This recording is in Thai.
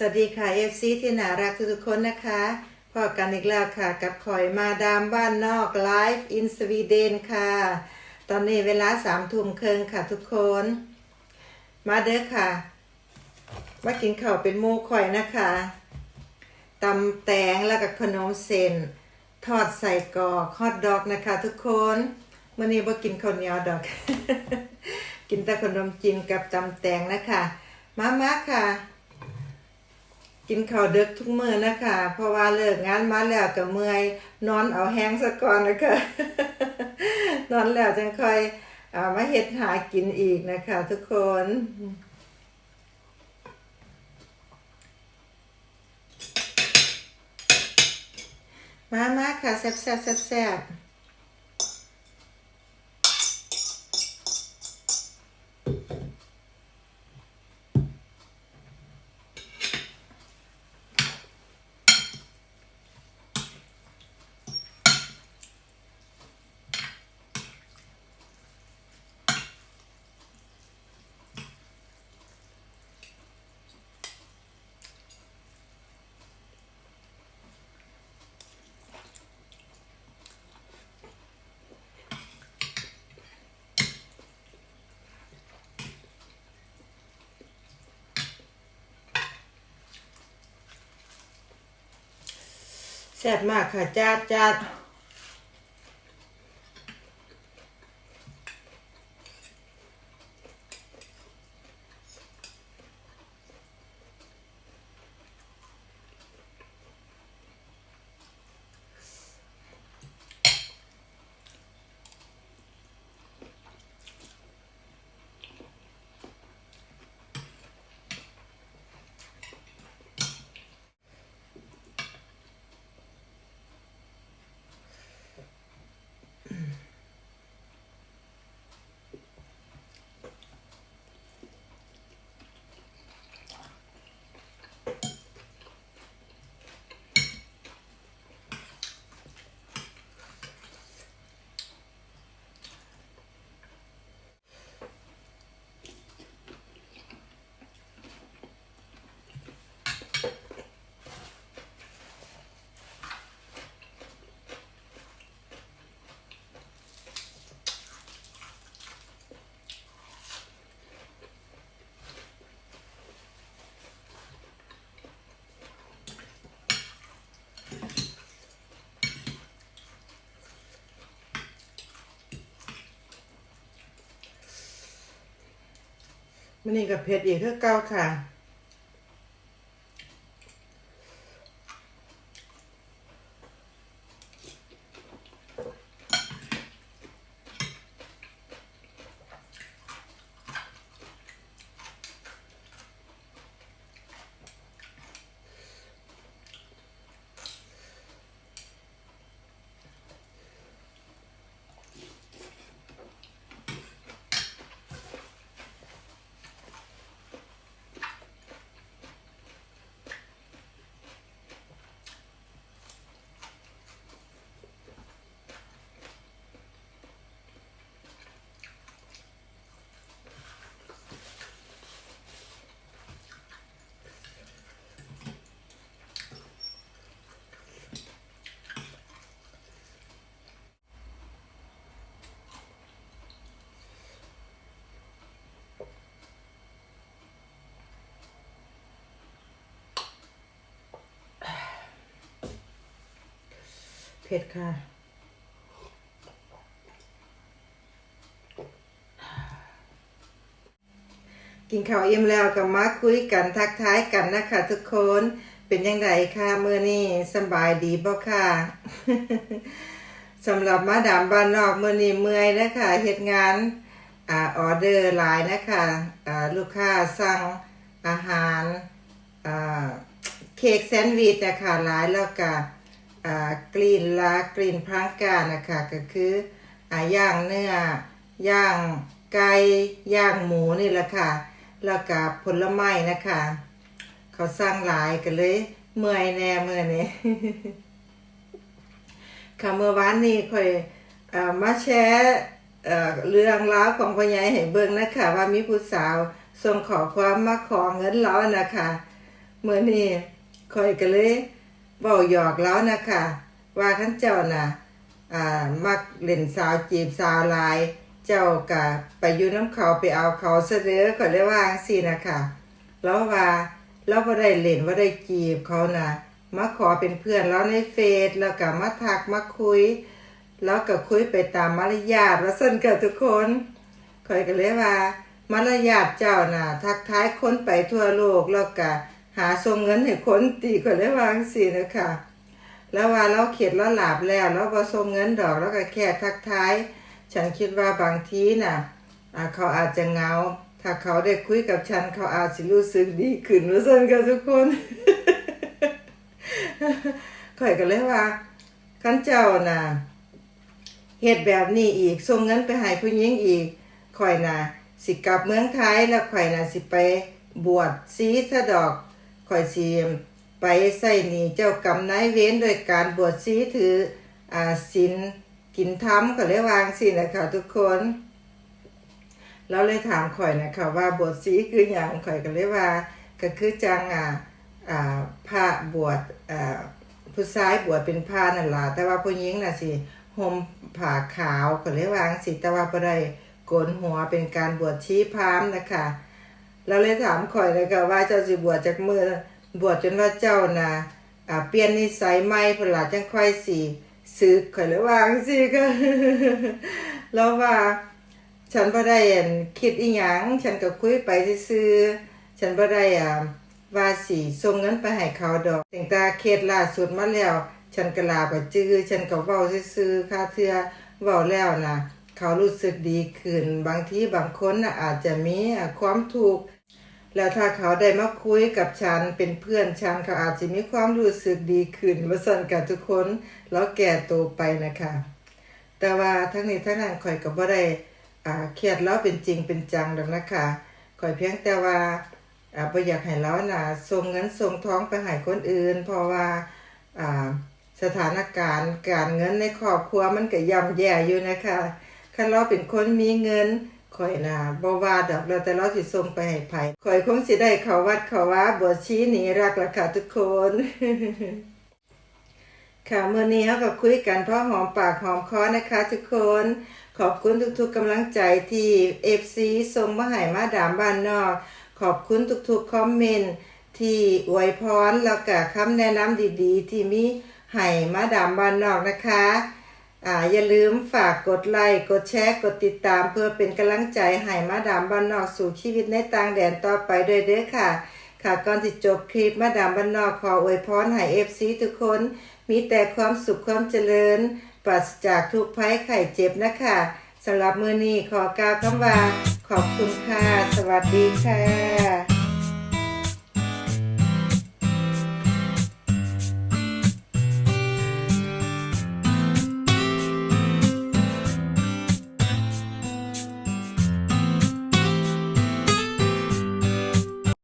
สวัสดีค่ะ FC ที่น่ารักทุกๆคนนะคะพอกันอีกแล้วค่ะ กับคอยมาดามบ้านนอกไลฟ์อินสวีเดนค่ะ ตอนนี้เวลาสามทุ่มครึ่งค่ะทุกคน มาเด้อค่ะ มากินข้าวเป็นมูข่อยนะคะตำแตงแล้วก็ขนมเส้นทอดใส่กอกฮอทดอกนะคะ ทุกคนมื่อนี้บ่กินข้าวเหนียวดอก กินแต่ขนมจีนกับตำแตงนะคะ มามาค่ะ กินข้าวดึกทุกมื้อนะคะ เพราะว่าเลิกงานมาแล้วก็เมื่อยนอนเอาแห้งซะก่อนนะคะนอนแล้วจังค่อยเอามาเฮ็ดหากินอีกนะคะ ทุกคนมามาค่ะแซ่บแซ่บแซ่บ แซ่บมากค่ะจ้าจ้า มันนี่กับเผ็ดอีกคือเก่าค่ะ เผ็ดค่ะ กินข้าวอิ่มแล้วก็มาคุยกันทักทายกันนะคะทุกคนเป็นยังไงค่ะเมื่อนี้สบายดีบ่ค่ะสำหรับมาดามบ้านนอกเมื่อนี้เมื่อยนะคะเฮ็ดงานอออเดอร์หลายนะคะลูกค้าสั่งอาหารเค้กแซนด์วิชนะคะหลายแล้วก็ กรีนลากรีนพรางการนะคะก็คืออย่างเนื้อย่างไก่ย่างหมูนี่แหละค่ะ แล้วก็ผลไม้นะคะ เขาสร้างหลายกันเลย เมื่อยแน่เมื่อนี้ค่ะเมื่อวานนี้ค่อยอมาแชร์เรื่องราวของพ่อใหญ่ให้เบิ่งนะคะว่ามีผู้สาวส่งขอความมาขอเงินเรานะคะเมื่อนี้คอยก็เลย เว้าหยอกแล้วนะคะว่าขั้นเจ้าน่ะอ่ามักเล่นสาวจีบสาวลาย เจ้าก็ไปอยู่น้ำเขาไปเอาเขาเสเด้อก็เลยว่าจังซี่นะคะแล้วว่าเราบ่ได้เล่นบ่ได้จีบเขาน่ะมาขอเป็นเพื่อนแล้วในเฟซแล้วก็มาทักมาคุย แล้วก็คุยไปตามมารยาทว่าซั่นกับทุกคนข่อยก็เลยว่า มารยาทเจ้าน่ะ ทักทายคนไปทั่วโลกแล้วก็ หาส่งเงินให้คนตีข่อยเลยวางซี่นะคะแล้วว่าเราเข็ดแล้วหลาบแล้วแล้วบ่ส่งเงินดอกแล้วก็แค่ทักทาย ฉันคิดว่าบางทีน่ะอ่าเขาอาจจะเงา ถ้าเขาได้คุยกับฉันเขาอาจสิรู้สึกดีขึ้นว่าซั่นกับทุกคนข่อยก็เลยว่าคันเจ้าน่ะเฮ็ดแบบนี้อีกส่งเงินไปให้ผู้หญิงอีกข่อยน่ะสิกลับเมืองไทยแล้วข่อยน่ะสิไปบวชซีซะดอก ข่อยสิไปใส่หนีเจ้ากรรมนายเวรโดยการบวชซีถืออ่าศีลกินธรรมก็เลยวางสินะคะทุกคนเราเลยถามข่อยนะคะว่าบวชสีคืออย่างข่อยก็เลยว่าก็คือจังอ่าอ่าพระบวชอ่าผู้ชายบวชเป็นพระนั่นล่ะแต่ว่าผู้หญิงน่ะสิห่มผ้าขาวก็เลยว่างสิแต่ว่าบ่ได้โกนหัวเป็นการบวชชีพรามนะคะ เราเลยถามข่อยเลยค่ะว่าเจ้าสิบวชจากมือบวชจนว่าเจ้าน่ะอ่าเปลี่ยนนิสัยใหม่พนล่ะจังค่อยสิสึกข่อยเลยว่าจังซี่ก็แล้วว่า ฉันบ่ได้อั่นคิดอีหยังฉันก็คุยไปซื่อฉันบ่ได้อ่าว่าสิส่งเงินไปให้เขาดอกแตั้งต่เคสล่าสุดมาแล้ว ฉันก็ลาไปจื้อฉันก็เว้าซื่อๆค่าเทือเว้าแล้วนะเขารู้สึกดีขึ้น บางทีบางคนน่ะอาจจะมีความทุกข์ แล้วถ้าเขาได้มาคุยกับฉันเป็นเพื่อนฉันเขาอาจจะมีความรู้สึกดีขึ้นว่าซั่นกับทุกคนแล้วแก่โตไปนะคะ แต่ว่าทั้งนี้ทั้งนั้นข่อยก็บ่ได้อ่าเครียดแล้วเป็นจริงเป็นจังดอกนะคะข่อยเพียงแต่ว่าอ่าบ่อยากให้เราน่ะส่งเงินส่งท้องไปให้คนอื่น เพราะว่าอ่าสถานการณ์การเงินในครอบครัวมันก็ย่ำแย่อยู่นะคะคันเราเป็นคนมีเงิน ข่อยนะบ่ว่าดอกแล้วแต่เราสิส่งไปให้ไผข่อยคงสิได้เขาวัดเขาว่าบวชชีหนีรักละค่ะทุกคนค่ะเมื่อนี้เราก็คุยกันเพราะหอมปากหอมคอนะคะทุกคน ขอบคุณทุกๆกำลังใจที่ FC ส่งมาให้มาดามบ้านนอก ขอบคุณทุกๆคอมเมนต์ที่อวยพรแล้วก็คำแนะนำดีๆ ที่มีให้มาดามบ้านนอกนะคะ อ่าอย่าลืมฝากกดไลค์กดแชร์กดติดตามเพื่อเป็นกำลังใจให้มาดามบ้านนอกสู่ชีวิตในต่างแดนต่อไปด้วยเด้อค่ะ ค่ะก่อนที่จบคลิปมาดามบ้านนอกขออวยพรให้ FC ทุกคน มีแต่ความสุขความเจริญ ปราศจากทุกภัยไข้เจ็บนะคะสำหรับมือนี้ขอกล่าวคำว่า ขอบคุณค่ะ สวัสดีค่ะ